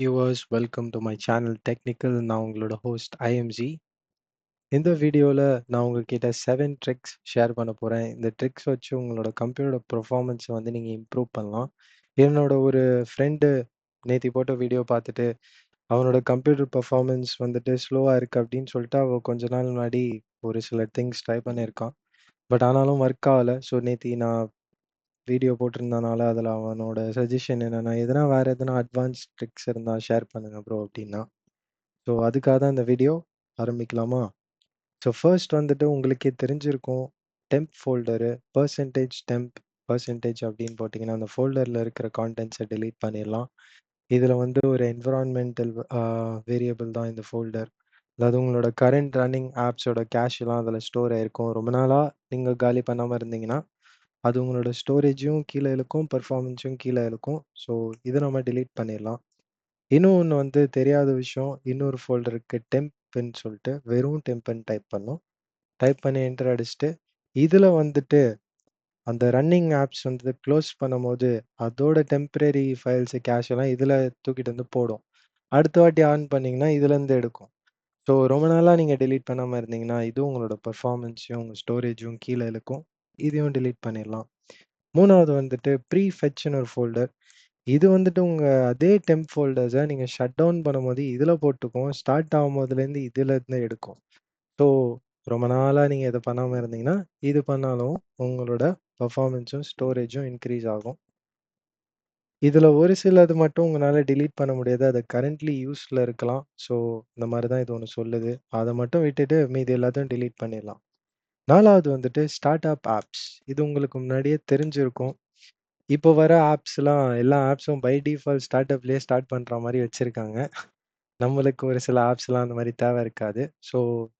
Viewers welcome to my channel technical நான் உங்களோட host IMG இந்த வீடியோவில் நான் உங்ககிட்ட செவன் ட்ரிக்ஸ் ஷேர் பண்ண போகிறேன் இந்த ட்ரிக்ஸ் வச்சு உங்களோட கம்ப்யூட்டர் பர்ஃபார்மன்ஸை வந்து நீங்கள் இம்ப்ரூவ் பண்ணலாம். என்னோட ஒரு ஃப்ரெண்டு நேத்தி போட்ட வீடியோ பார்த்துட்டு அவனோட கம்ப்யூட்டர் பெர்ஃபார்மன்ஸ் வந்துட்டு ஸ்லோவாக இருக்குது அப்படின்னு சொல்லிட்டு அவள் கொஞ்ச நாள் முன்னாடி ஒரு சில திங்ஸ் ட்ரை பண்ணியிருக்கான். பட் ஆனாலும் ஒர்க் ஆகலை. ஸோ நேத்தி நான் வீடியோ போட்டிருந்தனால அதில் அவனோட சஜஷன் என்னென்னா எதனா வேறு எதனா அட்வான்ஸ் ட்ரிக்ஸ் இருந்தால் ஷேர் பண்ணுங்க ப்ரோ அப்படின்னா. ஸோ அதுக்காக தான் இந்த வீடியோ ஆரம்பிக்கலாமா? ஸோ ஃபர்ஸ்ட் வந்துட்டு உங்களுக்கே தெரிஞ்சிருக்கும் temp folder percentage temp percentage அப்படின்னு போட்டிங்கன்னா அந்த ஃபோல்டரில் இருக்கிற கான்டென்ட்ஸை டெலீட் பண்ணிடலாம். இதில் வந்து ஒரு என்விரான்மெண்டல் வேரியபிள் தான் இந்த ஃபோல்டர் அதாவது உங்களோட கரண்ட் ரன்னிங் ஆப்ஸோட கேஷ்லாம் அதில் ஸ்டோர் ஆயிருக்கும். ரொம்ப நாளாக நீங்கள் காலி பண்ணாமல் இருந்தீங்கன்னா அது உங்களோட ஸ்டோரேஜும் கீழே இழுக்கும் பர்ஃபார்மன்ஸும் கீழே இழுக்கும். ஸோ இதை நம்ம டெலீட் பண்ணிடலாம். இன்னும் ஒன்று வந்து தெரியாத விஷயம் இன்னொரு ஃபோல்டருக்கு டெம்ப்னு சொல்லிட்டு வெறும் டெம்ப்னு டைப் பண்ணும். டைப் பண்ணி என்டர் அடிச்சுட்டு இதில் வந்துட்டு அந்த ரன்னிங் ஆப்ஸ் வந்து க்ளோஸ் பண்ணும்போது அதோட டெம்பரரி ஃபைல்ஸு கேஷ் எல்லாம் இதில் தூக்கிட்டு வந்து போடும். அடுத்த வாட்டி ஆன் பண்ணிங்கன்னா இதுலேருந்து எடுக்கும். ஸோ ரொம்ப நாளாக நீங்கள் டெலீட் பண்ணாமல் இருந்தீங்கன்னா இதுவும் உங்களோட பர்ஃபார்மன்ஸையும் உங்கள் ஸ்டோரேஜும் கீழே இழுக்கும். இதையும் delete பண்ணிடலாம். மூணாவது வந்துட்டு ப்ரீ ஃபெட்ச்னு ஒரு ஃபோல்டர் இது வந்துட்டு உங்கள் அதே டெம்ப் ஃபோல்டர்ஸை நீங்கள் ஷட் டவுன் பண்ணும்போது இதில் போட்டுக்கும் ஸ்டார்ட் ஆகும் போதுலேருந்து இதுலேருந்து எடுக்கும். ஸோ ரொம்ப நாளாக நீங்கள் இதை பண்ணாமல் இருந்தீங்கன்னா இது பண்ணாலும் உங்களோட பர்ஃபார்மன்ஸும் ஸ்டோரேஜும் இன்க்ரீஸ் ஆகும். இதில் ஒரு சிலது மட்டும் உங்களால் டிலீட் பண்ண முடியாது. அது கரண்ட்லி யூஸில் இருக்கலாம். ஸோ இந்த மாதிரி தான் இது ஒன்று சொல்லுது. அதை மட்டும் விட்டுட்டு மீதி எல்லாத்தையும் டிலீட் பண்ணிடலாம். நாலாவது வந்துட்டு ஸ்டார்ட் அப் ஆப்ஸ். இது உங்களுக்கு முன்னாடியே தெரிஞ்சிருக்கும். இப்போ வர ஆப்ஸ்லாம் எல்லா ஆப்ஸும் பை டிஃபால்ட் ஸ்டார்ட் அப்லேயே ஸ்டார்ட் பண்ணுற மாதிரி வச்சுருக்காங்க. நம்மளுக்கு ஒரு சில ஆப்ஸ்லாம் அந்த மாதிரி தேவை இருக்காது. ஸோ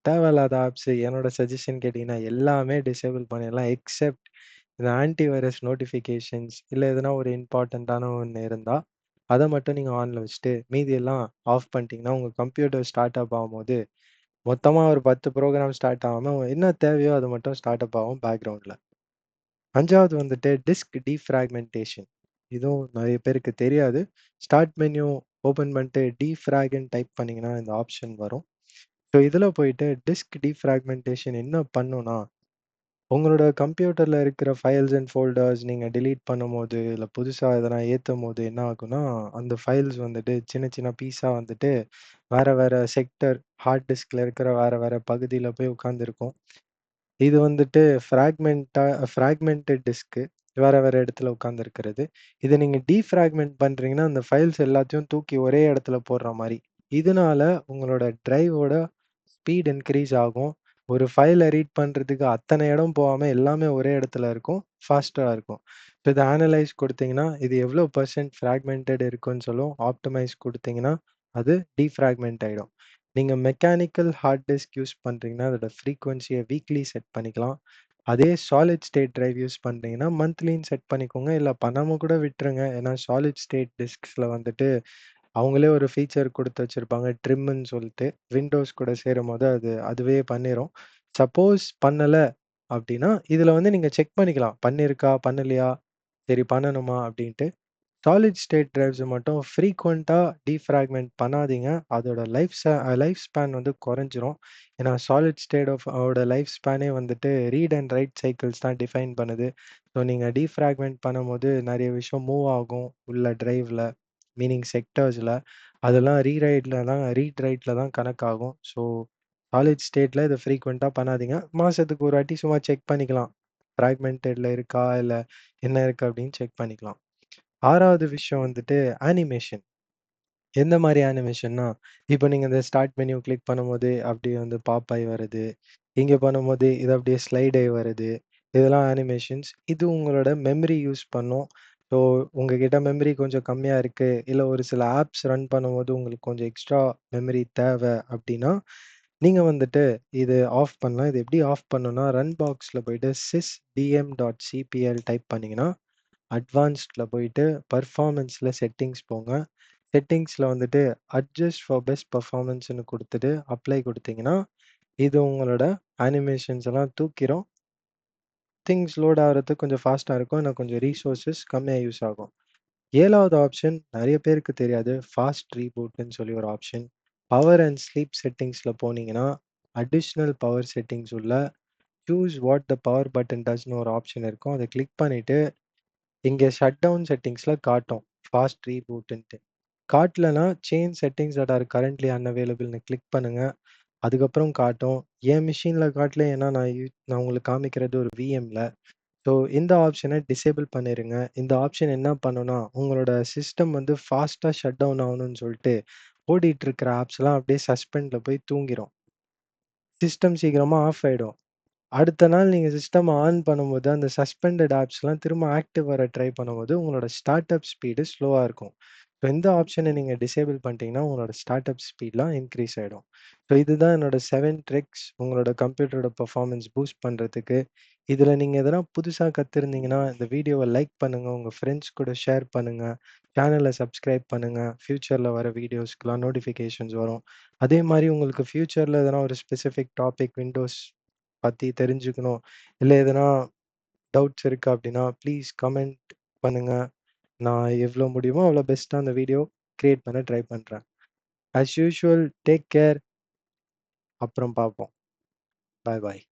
தேவையில்லாத ஆப்ஸ் என்னோட சஜஷன் கேட்டிங்கன்னா எல்லாமே டிசேபிள் பண்ணிடலாம் எக்ஸெப்ட் இந்த ஆன்டி வைரஸ் நோட்டிஃபிகேஷன்ஸ் இல்லை எதனா ஒரு இம்பார்ட்டண்ட்டான ஒன்று இருந்தால் அதை மட்டும் நீங்கள் ஆனில் வச்சுட்டு மீதி எல்லாம் ஆஃப் பண்ணிட்டீங்கன்னா உங்கள் கம்ப்யூட்டர் ஸ்டார்ட் அப் ஆகும்போது மொத்தமாக ஒரு பத்து ப்ரோக்ராம் ஸ்டார்ட் ஆகாமல் என்ன தேவையோ அது மட்டும் ஸ்டார்ட் அப் ஆகும் பேக்ரவுண்டில் அஞ்சாவது வந்துட்டு டிஸ்க் டீஃப்ராக்மெண்டேஷன் இதுவும் நிறைய பேருக்கு தெரியாது. ஸ்டார்ட் மென்யூ ஓப்பன் பண்ணிட்டு டீஃப்ராக்னு டைப் பண்ணிங்கன்னா இந்த ஆப்ஷன் வரும். ஸோ இதில் போயிட்டு டிஸ்க் டீஃப்ராக்மெண்டேஷன் என்ன பண்ணுன்னா உங்களோட கம்ப்யூட்டரில் இருக்கிற ஃபைல்ஸ் அண்ட் ஃபோல்டர்ஸ் நீங்கள் டெலீட் பண்ணும்போது இல்லை புதுசாக எதனா ஏற்றும் போது என்ன ஆகும்னா அந்த ஃபைல்ஸ் வந்துட்டு சின்ன சின்ன பீஸாக வந்துட்டு வேறு வேறு செக்டர் ஹார்ட் டிஸ்கில் இருக்கிற வேறு வேறு பகுதியில் போய் உட்காந்துருக்கும் இது வந்துட்டு ஃப்ராக்மெண்ட்டாக ஃப்ராக்மெண்டட் டிஸ்க்கு வேறு வேறு இடத்துல உட்காந்துருக்கிறது இதை நீங்கள் டீஃப்ராக்மெண்ட் பண்ணுறீங்கன்னா அந்த ஃபைல்ஸ் எல்லாத்தையும் தூக்கி ஒரே இடத்துல போடுற மாதிரி. இதனால உங்களோட டிரைவோட ஸ்பீட் இன்க்ரீஸ் ஆகும். ஒரு ஃபைலை ரீட் பண்ணுறதுக்கு அத்தனை இடம் போகாமல் எல்லாமே ஒரே இடத்துல இருக்கும். ஃபாஸ்ட்டாக இருக்கும். இப்போ இதை அனலைஸ் கொடுத்தீங்கன்னா இது எவ்வளோ பர்சன்ட் ஃப்ராக்மெண்டட் இருக்குன்னு சொல்லும். ஆப்டிமைஸ் கொடுத்தீங்கன்னா அது டீஃப்ராக்மெண்ட் ஆகிடும் நீங்கள் மெக்கானிக்கல் ஹார்ட் டிஸ்க் யூஸ் பண்ணுறீங்கன்னா அதோட ஃப்ரீக்வன்சியை வீக்லி செட் பண்ணிக்கலாம். அதே சாலிட் ஸ்டேட் ட்ரைவ் யூஸ் பண்ணுறீங்கன்னா மந்த்லின்னு செட் பண்ணிக்கோங்க. இல்லை பண்ணாமல் கூட விட்டுருங்க. ஏன்னா சாலிட் ஸ்டேட் டிஸ்க்ஸில் வந்துட்டு அவங்களே ஒரு ஃபீச்சர் கொடுத்து வச்சுருப்பாங்க ட்ரிம்முன்னு சொல்லிட்டு. விண்டோஸ் கூட சேரும் போது அது அதுவே பண்ணிடும் சப்போஸ் பண்ணலை அப்படின்னா இதில் வந்து நீங்கள் செக் பண்ணிக்கலாம். பண்ணியிருக்கா பண்ணலையா? சரி பண்ணணுமா? அப்படின்ட்டு. சாலிட் ஸ்டேட் ட்ரைவ்ஸை மட்டும் ஃப்ரீக்வெண்ட்டாக டீஃப்ராக்மெண்ட் பண்ணாதீங்க. அதோட லைஃப் லைஃப் ஸ்பேன் வந்து குறைஞ்சிரும். ஏன்னா சாலிட் ஸ்டேட் ஆஃப் அதோட லைஃப் ஸ்பேனே வந்துட்டு ரீட் அண்ட் ரைட் சைக்கிள்ஸ் தான் டிஃபைன் பண்ணுது. ஸோ நீங்கள் டீஃப்ராக்மெண்ட் பண்ணும்போது நிறைய விஷயம் மூவ் ஆகும் உள்ள ட்ரைவில் மீனிங் செக்டர்ஸில் அதெல்லாம் ரீரைட்டில் தான் ரீட் ரைட்டில் தான் கணக்காகும். ஸோ காலேஜ் ஸ்டேட்டில் இதை ஃப்ரீக்வெண்ட்டாக பண்ணாதீங்க. மாதத்துக்கு ஒரு வாட்டி சும்மா செக் பண்ணிக்கலாம். ஃப்ராக்மெண்டடில் இருக்கா? இல்லை என்ன இருக்குது அப்படின்னு செக் பண்ணிக்கலாம். ஆறாவது விஷயம் வந்துட்டு அனிமேஷன் எந்த மாதிரி அனிமேஷன்னா இப்போ நீங்கள் இந்த ஸ்டார்ட் மெனு கிளிக் பண்ணும்போது அப்படியே வந்து பாப்பாய் வருது. இங்கே பண்ணும்போது இது அப்படியே ஸ்லைடாகி வருது. இதெல்லாம் அனிமேஷன்ஸ் இது உங்களோட மெமரி யூஸ் பண்ணும். ஸோ உங்ககிட்ட மெமரி கொஞ்சம் கம்மியாக இருக்குது இல்லை ஒரு சில ஆப்ஸ் ரன் பண்ணும்போது உங்களுக்கு கொஞ்சம் எக்ஸ்ட்ரா மெமரி தேவை அப்படின்னா நீங்கள் வந்துட்டு இது ஆஃப் பண்ணலாம். இது எப்படி ஆஃப் பண்ணணும்னா ரன் பாக்ஸில் போயிட்டு sys DM dot CPL type பண்ணிங்கன்னா அட்வான்ஸ்டில் போயிட்டு பர்ஃபார்மன்ஸில் செட்டிங்ஸ் போங்க செட்டிங்ஸில் வந்துட்டு அட்ஜஸ்ட் ஃபார் பெஸ்ட் பர்ஃபார்மன்ஸ்னு கொடுத்துட்டு அப்ளை கொடுத்தீங்கன்னா இது உங்களோட அனிமேஷன்ஸ் எல்லாம் தூக்கிடும் திங்ஸ் லோட் ஆகிறதுக்கு கொஞ்சம் ஃபாஸ்ட்டாக இருக்கும் ஆனால் கொஞ்சம் ரீசோர்ஸஸ் கம்மியாக யூஸ் ஆகும் ஏழாவது ஆப்ஷன் நிறைய பேருக்கு தெரியாது. ஃபாஸ்ட் ரீபூட்னு சொல்லி ஒரு ஆப்ஷன். பவர் அண்ட் ஸ்லீப் செட்டிங்ஸில் போனீங்கன்னா, அடிஷ்னல் பவர் செட்டிங்ஸ் உள்ள choose what the power button டஸ்னு ஒரு ஆப்ஷன் இருக்கும். அதை கிளிக் பண்ணிட்டு, இங்கே ஷட் டவுன் செட்டிங்ஸில் காட்டும். ஃபாஸ்ட் ரீபூட்டுன்ட்டு காட்டலன்னா, change settings that are currently அன்அவைலபிள்னு click பண்ணுங்க. அதுக்கப்புறம் காட்டும். என் மிஷினில் காட்டல. ஏன்னா நான் யூ நான் உங்களுக்கு காமிக்கிறது ஒரு விஎம்ல. ஸோ இந்த ஆப்ஷன டிசேபிள் பண்ணிருங்க. இந்த ஆப்ஷன் என்ன பண்ணும்னா, உங்களோட சிஸ்டம் வந்து ஃபாஸ்ட்டா ஷட் டவுன் ஆகணும்னு சொல்ட்டு, ஓடிட்டு இருக்கிற ஆப்ஸ்லாம் அப்படியே சஸ்பெண்ட்ல போய் தூங்கிரும். சிஸ்டம் சீக்கிரமா ஆஃப் ஆயிடும். அடுத்த நாள் நீங்க சிஸ்டம் ஆன் பண்ணும்போது, அந்த சஸ்பெண்டட் ஆப்ஸ்லாம் திரும்ப ஆக்டிவ் வர ட்ரை பண்ணும்போது, உங்களோட ஸ்டார்ட் அப் ஸ்பீடு ஸ்லோவா இருக்கும். ஸோ எந்த ஆப்ஷனை நீங்க டிசேபிள் பண்ணிட்டீங்கன்னா, உங்களோட ஸ்டார்ட் அப் ஸ்பீட்லாம் இன்க்ரீஸ் ஆயிடும். ஸோ இதுதான் என்னோட செவன் ட்ரிக்ஸ் உங்களோட கம்ப்யூட்டரோட பர்ஃபார்மன்ஸ் பூஸ்ட் பண்றதுக்கு. இதுல நீங்க எதனா புதுசா கத்துருந்தீங்கன்னா, இந்த வீடியோவை லைக் பண்ணுங்க. உங்க ஃப்ரெண்ட்ஸ் கூட ஷேர் பண்ணுங்க. சேனலை சப்ஸ்கிரைப் பண்ணுங்க. ஃபியூச்சர்ல வர வீடியோஸ்க்குலாம் நோட்டிஃபிகேஷன்ஸ் வரும். அதே மாதிரி உங்களுக்கு ஃபியூச்சர்ல எதனா ஒரு ஸ்பெசிஃபிக் டாபிக் விண்டோஸ் பத்தி தெரிஞ்சுக்கணும். இல்ல எதனா டவுட்ஸ் இருக்கு அப்படின்னா ப்ளீஸ் கமெண்ட் பண்ணுங்க. நான் எவ்வளோ முடியுமோ அவ்வளோ பெஸ்ட்டாக அந்த வீடியோ கிரியேட் பண்ண ட்ரை பண்ணுறேன் அஸ் யூஷுவல் டேக் கேர். அப்புறம் பார்ப்போம். பாய் பாய்.